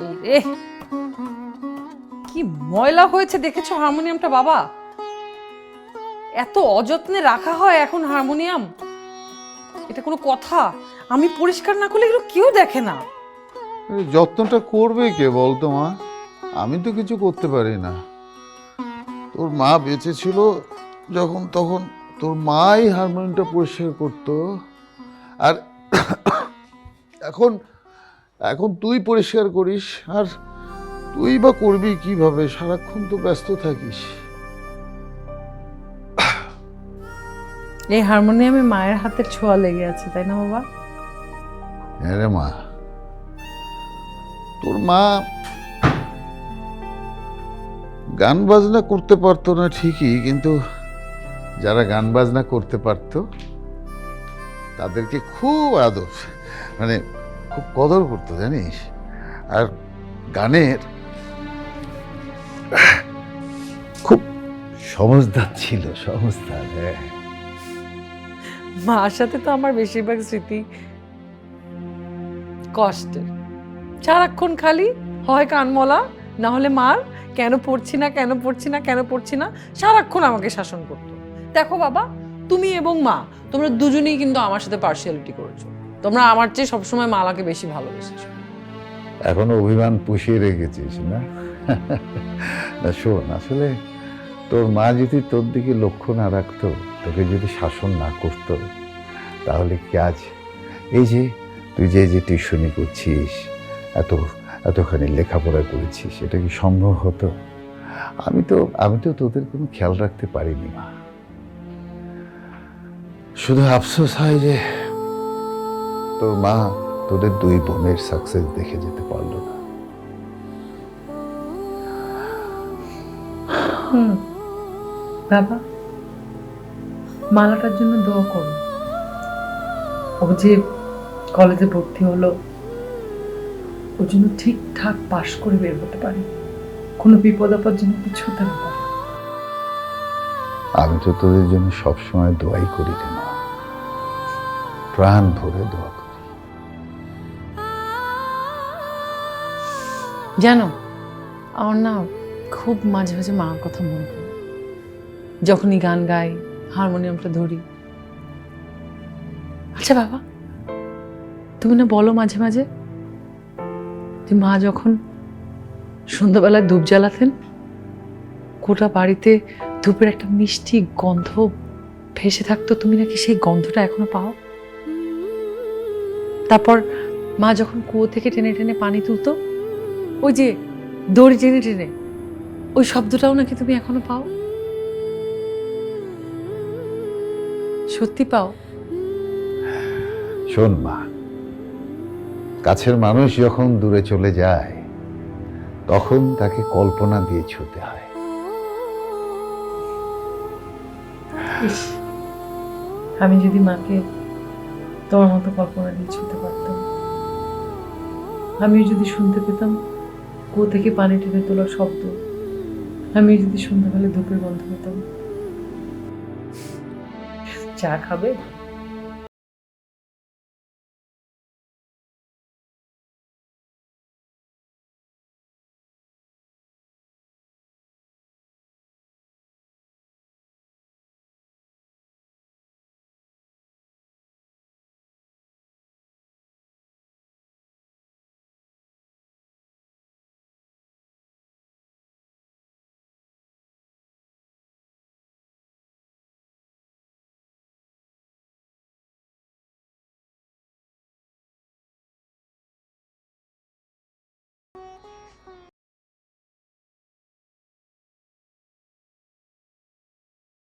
রে কি ময়লা হয়েছে দেখেছ হারমোনিয়ামটা, বাবা? এত অযত্নে রাখা হয় এখন হারমোনিয়াম? এটা কোনো কথা? আমি পরিষ্কার না করলে এগুলো কেউ দেখে না। যত্নটা করবে কে বলতো, মা? আমি তো কিছু করতে পারি না। তোর মা বেঁচে ছিল যখন তখন তোর মাই হারমোনিয়ামটা পরিষ্কার করতো। আর এখন এখন তুই পরিষ্কার করিস আর তুই বা করবি কীভাবে? সারাক্ষণ তো ব্যস্ত থাকিস। এই হারমোনিয়ামে মায়ের হাতের ছোঁয়া লেগে আছে তাই না বাবা? হ্যাঁ রে মা। তোর মা গান বাজনা করতে পারতো না ঠিকই কিন্তু যারা গান বাজনা করতে পারতো তাদেরকে খুব আদর। মানে খুব কদর করতো, জানিস? আর গানের খুব সমজদার ছিল সমজদার হ্যাঁ। মার সাথে তো আমার বেশিরভাগ স্মৃতি কষ্টের। সারাক্ষণ খালি, হয় কানমলা, না হলে মার, কেন পড়ছি না, কেন পড়ছি না, কেন পড়ছি না, সারাক্ষণ আমাকে শাসন করতো। দেখো বাবা, তুমি এবং মা, তোমরা দুজনেই কিন্তু আমার সাথে পার্সিয়ালিটি করেছ। তোমরা আমার চেয়ে সবসময় মালাকে বেশি ভালোবেসেছো। এখনও অভিমান পুষিয়ে রেখেছিস না? না শোন আসলে তোর মা যদি তোর দিকে লক্ষ্য না রাখতো তোকে যদি শাসন না করতো তাহলে কি আজ এই যে তুই যে যে টিউশনি করছিস এত এতখানি লেখাপড়া করেছিস এটা কি সম্ভব হতো? আমি তো আমি তো তোদের কোনো খেয়াল রাখতে পারিনি মা। শুধু আফসোস হয় যে তোর মা তোদের দুই বোনের সাকসেস দেখে যেতে পারল না। বাবা মালাটার জন্য দোয়া করো। ও যে কলেজে ভর্তি হলো ওর জন্য ঠিকঠাক পাশ করে বের হতে পারে। কোনো বিপদ আপদ যেন কিছু হতে না পারে। আমি তো তোদের জন্য সবসময় দোয়াই করি রে মা। প্রাণ ভরে দোয়া করি। জানো, আমার না খুব মাঝে মাঝে মার কথা মনে পড়ে। যখনই গান গাই, হারমোনিয়ামটা ধরি। আচ্ছা বাবা, তুমি না বলো মাঝে মাঝে যে মা যখন সন্ধ্যাবেলায় ধূপ জ্বালাতেন, গোটা বাড়িতে ধূপের একটা মিষ্টি গন্ধ ভেসে থাকতো। তুমি নাকি সেই গন্ধটা এখনও পাও? তারপর মা যখন কুয়ো থেকে টেনে টেনে পানি তুলতো ওই যে দড়ি টেনে টেনে ওই শব্দটাও নাকি তুমি এখনও পাও? সত্যি পাও? শোন মা কাছের মানুষ যখন দূরে চলে যায় তখন তাকে কল্পনা দিয়ে ছুতে হয়। আমি যদি মাকে তোমার মতো কল্পনা দিয়ে ছুতে পারতাম আমিও যদি শুনতে পেতাম কুয়ো থেকে পানি টেনে তোলার শব্দ। আমি যদি সন্ধ্যাবেলা ধূপের গন্ধ পেতাম চা খাবে?